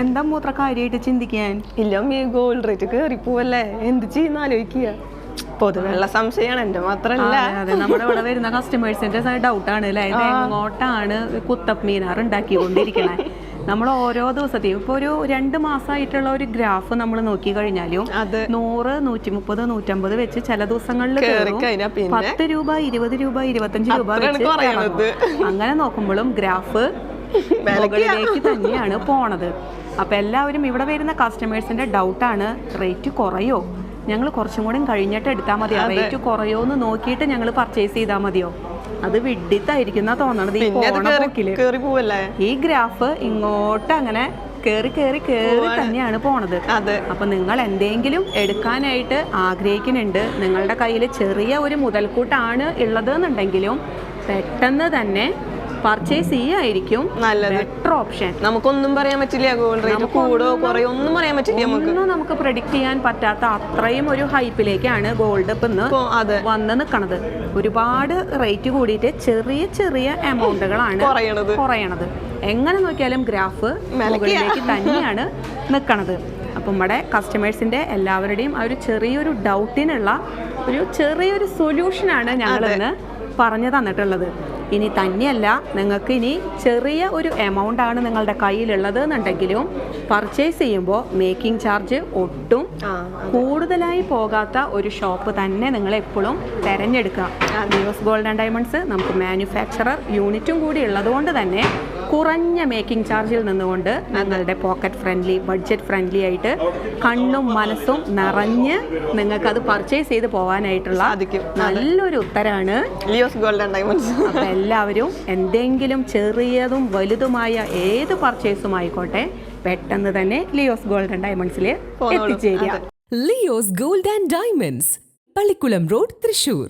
എന്താ മൂത്ര കാര്യമായിട്ട് ചിന്തിക്കാൻ? ഇല്ല അമ്മ ഗോൾഡ് റേറ്റ് കയറി പോവല്ലേ? എന്ത് ചെയ്യുന്ന ആലോചിക്കുക. പൊതുവെള്ള സംശയമാണ് എന്റെ മാത്രല്ല. അതെ, നമ്മുടെ ഇവിടെ വരുന്ന കസ്റ്റമേഴ്സിന്റെ ഡൗട്ടാണ് അല്ലേ? ഇത് എങ്ങോട്ടാണ് കുത്തപ്പ് മീനാർ ഉണ്ടാക്കിക്കൊണ്ടിരിക്കണേ? നമ്മൾ ഓരോ ദിവസത്തെയും ഇപ്പൊ ഒരു രണ്ട് മാസമായിട്ടുള്ള ഒരു ഗ്രാഫ് നമ്മൾ നോക്കി കഴിഞ്ഞാലും അത് നൂറ് നൂറ്റി മുപ്പത് നൂറ്റമ്പത് വെച്ച് ചില ദിവസങ്ങളിൽ പത്ത് രൂപ ഇരുപത് രൂപ ഇരുപത്തഞ്ച് രൂപ അങ്ങനെ നോക്കുമ്പോഴും ഗ്രാഫ് മുകളിലേക്ക് തന്നെയാണ് പോണത്. അപ്പൊ എല്ലാവരും ഇവിടെ വരുന്ന കസ്റ്റമേഴ്സിന്റെ ഡൗട്ടാണ് റേറ്റ് കുറയോ? ഞങ്ങൾ കുറച്ചും കൂടി കഴിഞ്ഞിട്ട് എടുത്താൽ മതിയോ? റേറ്റ് കുറയോ എന്ന് നോക്കിയിട്ട് ഞങ്ങൾ പർച്ചേസ് ചെയ്താൽ മതിയോ? അത് വിഡിത്തായിരിക്കുന്ന തോന്നണത് ഈ പോവല്ലേ? ഈ ഗ്രാഫ് ഇങ്ങോട്ട് അങ്ങനെ കയറി കയറി കയറി തന്നെയാണ് പോണത്. അപ്പൊ നിങ്ങൾ എന്തെങ്കിലും എടുക്കാനായിട്ട് ആഗ്രഹിക്കുന്നുണ്ട്. നിങ്ങളുടെ കയ്യിൽ ചെറിയ ഒരു മുതൽക്കൂട്ടാണ് ഉള്ളത് എന്നുണ്ടെങ്കിലും പെട്ടെന്ന് തന്നെ പർച്ചേസ് ചെയ്യായിരിക്കും. നല്ലത്. ബെറ്റർ ഓപ്ഷൻ നമുക്കൊന്നും പറയാൻ പറ്റില്ല. ഗോൾഡ് റേറ്റ് കൂടോ കുറയോ ഒന്നും പറയാൻ പറ്റില്ല നമുക്ക്. ഒന്നും നമുക്ക് പ്രഡിക്റ്റ് ചെയ്യാൻ പറ്റാത്ത അത്രയും ഒരു ഹൈപ്പിലേക്കാണ് ഗോൾഡ് ഇപ്പൊ ഇന്ന് വന്ന് നിൽക്കണത് ഒരുപാട് റേറ്റ് കൂടിയിട്ട് ചെറിയ ചെറിയ എമൗണ്ടുകളാണ് കുറയണത്. കുറയണത്. എങ്ങനെ നോക്കിയാലും ഗ്രാഫ് മുകളിലേക്ക് തന്നെയാണ് നിൽക്കണത് അപ്പം നമ്മുടെ കസ്റ്റമേഴ്സിന്റെ എല്ലാവരുടെയും ആ ഒരു ചെറിയൊരു ഡൗട്ടിനുള്ള ഒരു ചെറിയൊരു സൊല്യൂഷനാണ് ഞങ്ങൾ ഇന്ന് പറഞ്ഞു തന്നിട്ടുള്ളത്. ഇനി തന്നെയല്ല നിങ്ങൾക്ക് ഇനി ചെറിയ ഒരു എമൗണ്ട് ആണ് നിങ്ങളുടെ കയ്യിലുള്ളത് എന്നുണ്ടെങ്കിലും പർച്ചേസ് ചെയ്യുമ്പോൾ മേക്കിംഗ് ചാർജ് ഒട്ടും കൂടുതലായി പോകാത്ത ഒരു ഷോപ്പ് തന്നെ നിങ്ങൾ എപ്പോഴും തിരഞ്ഞെടുക്കുക. ന്യൂസ് ഗോൾഡ് ആൻഡ് ഡയമണ്ട്സ് നമുക്ക് മാനുഫാക്ചറർ യൂണിറ്റും കൂടി ഉള്ളതുകൊണ്ട് തന്നെ കുറഞ്ഞ മേക്കിംഗ് ചാർജിൽ നിന്നുകൊണ്ട് നിങ്ങളുടെ പോക്കറ്റ് ഫ്രണ്ട്ലി ബഡ്ജറ്റ് ഫ്രണ്ട്ലി ആയിട്ട് കണ്ണും മനസ്സും നിറഞ്ഞ് നിങ്ങൾക്ക് അത് പർച്ചേസ് ചെയ്ത് പോകാനായിട്ടുള്ള നല്ലൊരു ഉത്തരാണ്. Leo's gold and diamonds. അപ്പൊ എല്ലാവരും എന്തെങ്കിലും ചെറിയതും വലുതുമായ ഏത് പർച്ചേസും ആയിക്കോട്ടെ പെട്ടെന്ന് തന്നെ ലിയോസ് ഗോൾഡ് ആൻഡ് ഡയമണ്ട്സിൽ എത്തിച്ചേരുക. Leo's gold and diamonds Pallikulam road Thrissur.